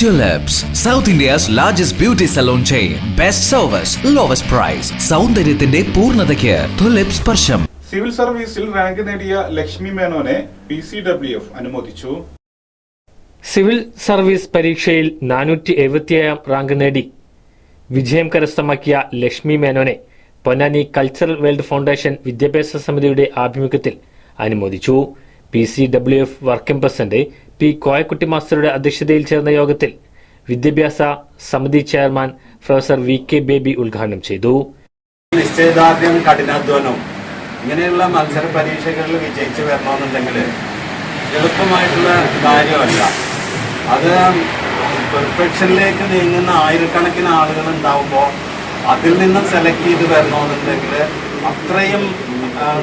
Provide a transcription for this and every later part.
Tulips, South India's largest beauty salon chain. Best service lowest price സൗന്ദര്യത്തിന്റെ പൂർണതയ്ക്ക് Tulips സ്പർശം. Civil സർവീസിൽ rank നേടിയ ലക്ഷ്മി മേനോനെ പി സി ഡബ്ല്യു എഫ് അനുമോദിച്ചു. സിവിൽ സർവീസ് പരീക്ഷയിൽ നാനൂറ്റി എഴുപത്തിയേഴാം റാങ്ക് നേടി. വിജയം കരസ്ഥമാക്കിയ ലക്ഷ്മി മേനോനെ പൊന്നാനി കൾച്ചറൽ വേൾഡ് ഫൗണ്ടേഷൻ വിദ്യാഭ്യാസ സമിതിയുടെ ആഭിമുഖ്യത്തിൽ അനുമോദിച്ചു. P C W F working president P Koyakutty മാസ്റ്ററുടെ അധ്യക്ഷതയിൽ ചേർന്ന യോഗത്തിൽ വിദ്യാഭ്യാസ സമിതി chairman professor V K Baby ഉദ്ഘാടനം ചെയ്തു. നിശ്ചയദാർഢ്യം കഠിനാധ്വാനം ഇങ്ങനെയുള്ള മത്സര പരീക്ഷകളിൽ വിജയിച്ചു വരണമെന്നുണ്ടെങ്കിൽ എളുപ്പമായിട്ടുള്ള കാര്യമല്ല. അത് പെർഫെക്ഷനിലേക്ക് നീങ്ങുന്ന ആയിരക്കണക്കിന് ആളുകൾ ഉണ്ടാവുമ്പോൾ അതിൽ നിന്ന് സെലക്ട് ചെയ്ത് വരണമെന്നുണ്ടെങ്കിൽ അത്രയും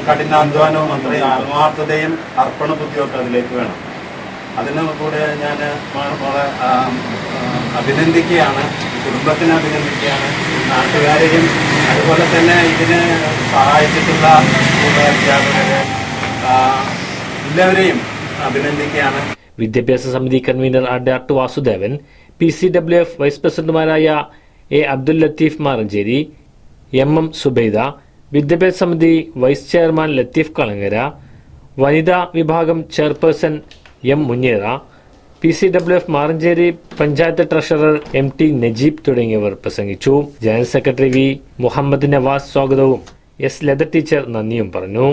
കഠിനാധ്വാനവും അത്രയും ആത്മാർത്ഥതയും അർപ്പണ ബുദ്ധിയൊക്കെ അതിലേക്ക് വേണം. അതിന് കൂടെ ഞാൻ വളരെ അഭിനന്ദിക്കുകയാണ് കുടുംബത്തിനെ അഭിനന്ദിക്കുകയാണ് നാട്ടുകാരെയും അതുപോലെ തന്നെ ഇതിന് സഹായിച്ചിട്ടുള്ള അധ്യാപകരെ എല്ലാവരെയും അഭിനന്ദിക്കുകയാണ്. വിദ്യാഭ്യാസ സമിതി convener അഡാർട്ട് Vasudevan P C W F vice പ്രസിഡന്റുമാരായ A Abdul Latheef Maranchery M M Zubaida വിദ്യാഭ്യാസ സമിതി വൈസ് ചെയർമാൻ ലത്തീഫ് കളങ്ങര വനിതാ വിഭാഗം chairperson M Muniyara P C W F Maranchery panchayat treasurer M T Najeeb തുടങ്ങിയവർ പ്രസംഗിച്ചു. General secretary V Muhammad Navas സ്വാഗതവും. S Latha teacher നന്ദിയും പറഞ്ഞു.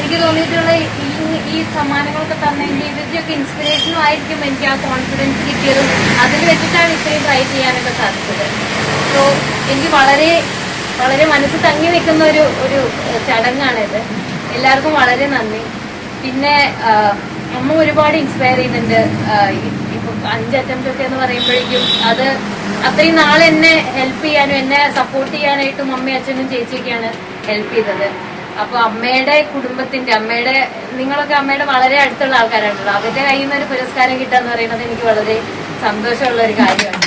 എനിക്ക് തോന്നിയിട്ടുള്ള ഈ ഈ സമ്മാനങ്ങളൊക്കെ തന്നെങ്കിൽ ഇവരുടെയൊക്കെ ഇൻസ്പിറേഷനും ആയിരിക്കും എനിക്ക് ആ കോൺഫിഡൻസ് കിട്ടിയതും. അതിൽ വെച്ചിട്ടാണ് ഇത്രയും ട്രൈ ചെയ്യാനൊക്കെ സാധിച്ചത്. സോ എനിക്ക് വളരെ വളരെ മനസ്സ് തങ്ങി നിൽക്കുന്ന ഒരു ഒരു ചടങ്ങാണിത്. എല്ലാവർക്കും വളരെ നന്ദി. പിന്നെ അമ്മ ഒരുപാട് ഇൻസ്പയർ ചെയ്യുന്നുണ്ട്. ഇപ്പൊ അഞ്ച് അറ്റംപ്റ്റ് ഒക്കെ എന്ന് പറയുമ്പോഴേക്കും അത് അത്രയും നാളെ എന്നെ ഹെൽപ്പ് ചെയ്യാനും എന്നെ സപ്പോർട്ട് ചെയ്യാനായിട്ടും അമ്മയും അച്ഛനും ചേച്ചിയൊക്കെയാണ് ഹെൽപ്പ് ചെയ്തത്. അപ്പൊ അമ്മയുടെ കുടുംബത്തിന്റെ അമ്മയുടെ നിങ്ങളൊക്കെ അമ്മയുടെ വളരെ അടുത്തുള്ള ആൾക്കാരാണല്ലോ. അവരുടെ കയ്യിൽ നിന്ന് ഒരു പുരസ്കാരം കിട്ടുക എന്ന് പറയുന്നത് എനിക്ക് വളരെ സന്തോഷമുള്ള ഒരു കാര്യമാണ്.